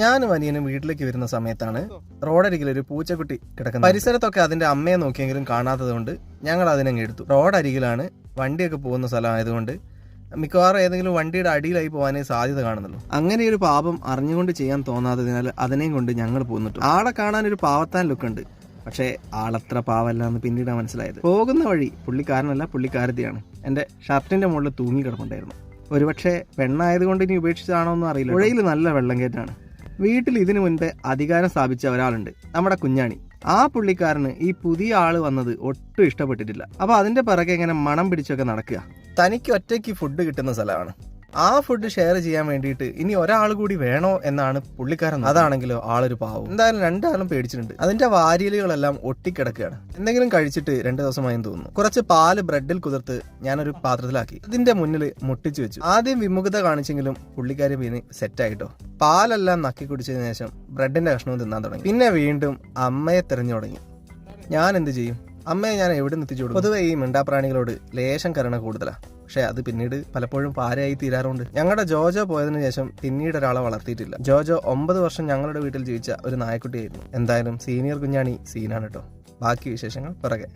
ഞാനും അനിയനും വീട്ടിലേക്ക് വരുന്ന സമയത്താണ് റോഡരികിൽ ഒരു പൂച്ചക്കുട്ടി കിടക്കുന്നത്. പരിസരത്തൊക്കെ അതിന്റെ അമ്മയെ നോക്കിയെങ്കിലും കാണാത്തതുകൊണ്ട് ഞങ്ങൾ അതിനങ്ങ് എടുത്തു. റോഡരികിലാണ് വണ്ടിയൊക്കെ പോകുന്ന സ്ഥലമായതുകൊണ്ട് മിക്കവാറും ഏതെങ്കിലും വണ്ടിയുടെ അടിയിലായി പോകാനേ സാധ്യത കാണുന്നുള്ളൂ. അങ്ങനെ ഒരു പാപം അറിഞ്ഞുകൊണ്ട് ചെയ്യാൻ തോന്നാത്തതിനാൽ അതിനെയും കൊണ്ട് ഞങ്ങൾ പോന്നിട്ടു. ആളെ കാണാൻ ഒരു പാവത്താൻ ലുക്കുണ്ട്. പക്ഷേ ആളത്ര പാവല്ല എന്ന് പിന്നീട് മനസ്സിലായത്. പോകുന്ന വഴി പുള്ളിക്കാരനല്ല പുള്ളിക്കാരത്തിയാണ്. എന്റെ ഷർട്ടിന്റെ മുകളിൽ തൂങ്ങി കിടപ്പുണ്ടായിരുന്നു ഒരുപക്ഷെ പെണ്ണായതുകൊണ്ട് ഇനി ഉപേക്ഷിച്ചതാണോ എന്നും അറിയില്ല പുഴയിൽ നല്ല വെള്ളം കയറ്റാണ്. വീട്ടിൽ ഇതിനു മുൻപേ അധികാരം സ്ഥാപിച്ച ഒരാളുണ്ട്. നമ്മുടെ കുഞ്ഞാണി. ആ പുള്ളിക്കാരന് ഈ പുതിയ ആൾ വന്നത് ഒട്ടും ഇഷ്ടപ്പെട്ടിട്ടില്ല. അപ്പൊ അതിന്റെ പിറകെ ഇങ്ങനെ മണം പിടിച്ചൊക്കെ നടക്കുക. തനിക്ക് ഒറ്റയ്ക്ക് ഫുഡ് കിട്ടുന്ന സ്ഥലമാണ്. ആ ഫുഡ് ഷെയർ ചെയ്യാൻ വേണ്ടിയിട്ട് ഇനി ഒരാൾ കൂടി വേണോ എന്നാണ് പുള്ളിക്കാരൻ അതാണെങ്കിലോ ആളൊരു പാവം. എന്തായാലും രണ്ടാളും പേടിച്ചിട്ടുണ്ട്. അതിന്റെ വാരിയലുകളെല്ലാം ഒട്ടിക്കിടക്കുകയാണ്. എന്തെങ്കിലും കഴിച്ചിട്ട് രണ്ട് ദിവസമായും തോന്നുന്നു. കുറച്ച് പാൽ ബ്രെഡിൽ കുതിർത്ത് ഞാനൊരു പാത്രത്തിലാക്കി. ഇതിന്റെ മുന്നിൽ മുട്ടിച്ചു വെച്ചു. ആദ്യം വിമുഖത കാണിച്ചെങ്കിലും പുള്ളിക്കാരി പിന്നെ സെറ്റായിട്ടോ. പാലെല്ലാം നക്കി കുടിച്ചതിന് ശേഷം ബ്രെഡിന്റെ കഷ്ണവും തിന്നാൻ തുടങ്ങി. പിന്നെ വീണ്ടും അമ്മയെ തെരഞ്ഞു തുടങ്ങി. ഞാൻ എന്ത് ചെയ്യും? അമ്മയെ ഞാൻ എവിടെ നിർത്തിച്ചു കൊടുക്കും? പൊതുവെ ഈ മിണ്ടാപ്രാണികളോട് ലേശം കരുണ കൂടുതലാണ് പക്ഷെ അത് പിന്നീട് പലപ്പോഴും പാരയായി തീരാറുണ്ട്. ഞങ്ങളുടെ ജോജോ പോയതിനു ശേഷം പിന്നീട് ഒരാളെ വളർത്തിയിട്ടില്ല. ജോജോ ഒമ്പത് വർഷം ഞങ്ങളുടെ വീട്ടിൽ ജീവിച്ച ഒരു നായക്കുട്ടിയായിരുന്നു. എന്തായാലും സീനിയർ കുഞ്ഞാണി സീനാണ് കേട്ടോ ബാക്കി വിശേഷങ്ങൾ പിറകെ.